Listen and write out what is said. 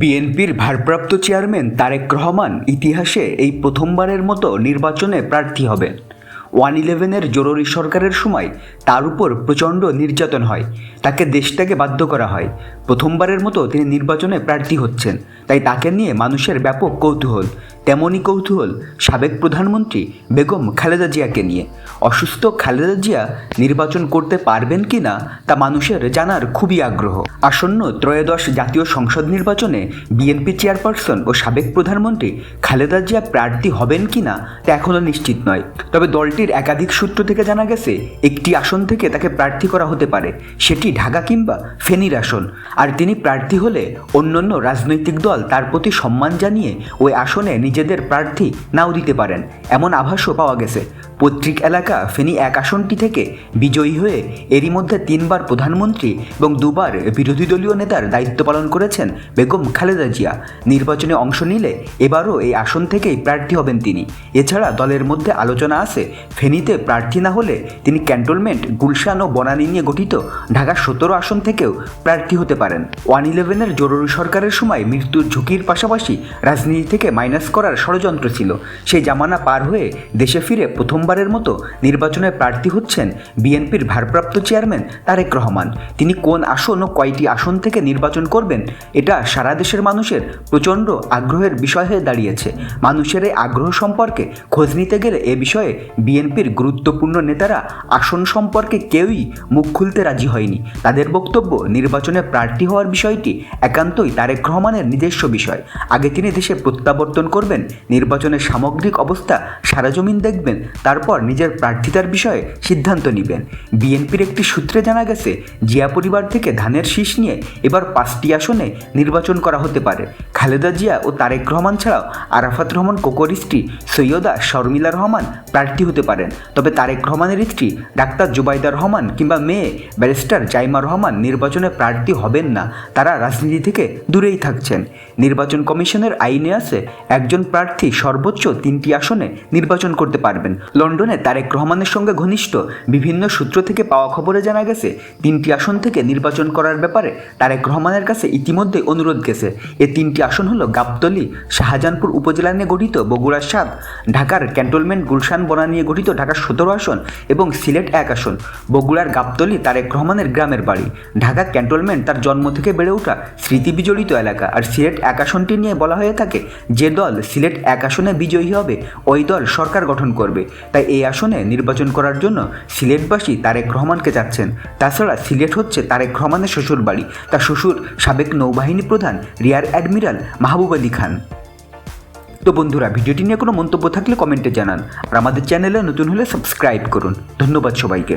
বিএনপির ভারপ্রাপ্ত চেয়ারম্যান তারেক রহমান ইতিহাসে এই প্রথমবারের মতো নির্বাচনে প্রার্থী হবেন। ওয়ান ইলেভেনের জরুরি সরকারের সময় তার উপর প্রচণ্ড নির্যাতন হয়। তাকে দেশটাকে বাধ্য করা হয়। প্রথমবারের মতো তিনি নির্বাচনে প্রার্থী হচ্ছেন। তাই তাকে নিয়ে মানুষের ব্যাপক কৌতূহল। তেমনই কৌতূহল সাবেক প্রধানমন্ত্রী বেগম খালেদা জিয়াকে নিয়ে। অসুস্থ খালেদা জিয়া নির্বাচন করতে পারবেন কি না তা মানুষের জানার খুবই আগ্রহ। আসন্ন ত্রয়োদশ জাতীয় সংসদ নির্বাচনে বিএনপি চেয়ারপারসন ও সাবেক প্রধানমন্ত্রী খালেদা জিয়া প্রার্থী হবেন কি না তা এখনও নিশ্চিত নয়। তবে দলটির একাধিক সূত্র থেকে জানা গেছে, একটি আসন থেকে তাকে প্রার্থী করা হতে পারে, সেটি ঢাকা কিংবা ফেনীর আসন। আর তিনি প্রার্থী হলে অন্যান্য রাজনৈতিক দল তার প্রতি সম্মান জানিয়ে ওই আসনে নিজেদের প্রার্থী নাও দিতে পারেন। এমন আভাসও পাওয়া গেছে। পৈতৃক এলাকা ফেনী এক আসনটি থেকে বিজয়ী হয়ে এরই মধ্যে তিনবার প্রধানমন্ত্রী এবং দুবার বিরোধী দলীয় নেতার দায়িত্ব পালন করেছেন বেগম খালেদা জিয়া। নির্বাচনে অংশ নিলে এবারও এই আসন থেকেই প্রার্থী হবেন তিনি। এছাড়া দলের মধ্যে আলোচনা আছে, ফেনীতে প্রার্থী না হলে তিনি ক্যান্টনমেন্ট, গুলশান ও বনানী নিয়ে গঠিত ঢাকা সতেরো আসন থেকেও প্রার্থী হতে পারেন। ওয়ান ইলেভেনের জরুরি সরকারের সময় মৃত্যুর ঝুঁকির পাশাপাশি রাজনীতি থেকে মাইনাস করার ষড়যন্ত্র ছিল। সেই জামানা পার হয়ে দেশে ফিরে প্রথমবারের মতো নির্বাচনে প্রার্থী হচ্ছেন বিএনপির ভারপ্রাপ্ত চেয়ারম্যান তারেক রহমান। তিনি কোন আসন ও কয়টি আসন থেকে নির্বাচন করবেন, এটা সারা দেশের মানুষের প্রচণ্ড আগ্রহের বিষয় হয়ে দাঁড়িয়েছে। মানুষের এই আগ্রহ সম্পর্কে খোঁজ নিতে গেলে এ বিষয়ে বিএনপির গুরুত্বপূর্ণ নেতারা আসন সম্পর্কে কেউই মুখ খুলতে রাজি হয়নি। তাদের বক্তব্য, নির্বাচনে প্রার্থী হওয়ার বিষয়টি একান্তই তারেক রহমানের নিজস্ব বিষয়। আগে তিনি দেশে প্রত্যাবর্তন করবেন, নির্বাচনের সামগ্রিক অবস্থা সারাজমিন দেখবেন তারপর নিজের প্রার্থিতার বিষয়ে সিদ্ধান্ত নেবেন। বিএনপির একটি সূত্রে জানা গেছে, জিয়া পরিবার থেকে ধানের শীষ নিয়ে এবার পাঁচটি আসনে নির্বাচন করা হতে পারে। খালেদা জিয়া ও তারেক রহমান ছাড়াও আরাফাত রহমান কোকর স্ত্রী সৈয়দা শর্মিলা রহমান প্রার্থী হতে পারেন। তবে তারেক রহমানের স্ত্রী, ডাক্তার জুবাইদা রহমান কিংবা মেয়ে ব্যারিস্টার জাইমা রহমান নির্বাচনে প্রার্থী হবেন না। তারা রাজনীতি থেকে দূরেই থাকছেন। নির্বাচন কমিশনের আইনে আছে, একজন প্রার্থী সর্বোচ্চ তিনটি আসনে নির্বাচন করতে পারবেন। লন্ডনে তারেক রহমানের সঙ্গে ঘনিষ্ঠ বিভিন্ন সূত্র থেকে পাওয়া খবরে জানা গেছে, তিনটি আসন থেকে নির্বাচন করার ব্যাপারে তারেক রহমানের কাছে ইতিমধ্যে অনুরোধ গেছে। এ তিনটি আসন হলো গাবতলী, শাহজাহানপুর উপজেলা নিয়ে গঠিত বগুড়ার সাত, ঢাকার ক্যান্টনমেন্ট গুলশান বনা নিয়ে গঠিত ঢাকার সতেরো আসন এবং সিলেট এক আসন। বগুড়ার গাবতলী তারেক রহমানের গ্রামের বাড়ি। ঢাকা ক্যান্টনমেন্ট তার জন্ম থেকে বেড়ে ওঠা স্মৃতি বিজড়িত এলাকা। আর সিলেট এক আসনটি নিয়ে বলা হয়ে থাকে, যে দল সিলেট এক আসনে বিজয়ী হবে, ওই দল সরকার গঠন করবে। তাই এই আসনে নির্বাচন করার জন্য সিলেটবাসী তারেক রহমানকে চাচ্ছেন তাছাড়া সিলেট হচ্ছে তারেক রহমানের শ্বশুর বাড়ি। তার শ্বশুর সাবেক নৌবাহিনী প্রধান, রিয়ার অ্যাডমিরাল মাহবুব আলী খান। তো বন্ধুরা, ভিডিওটি নিয়ে কোনো মন্তব্য থাকলে কমেন্টে জানান। আর আমাদের চ্যানেলে নতুন হলে সাবস্ক্রাইব করুন। ধন্যবাদ সবাইকে।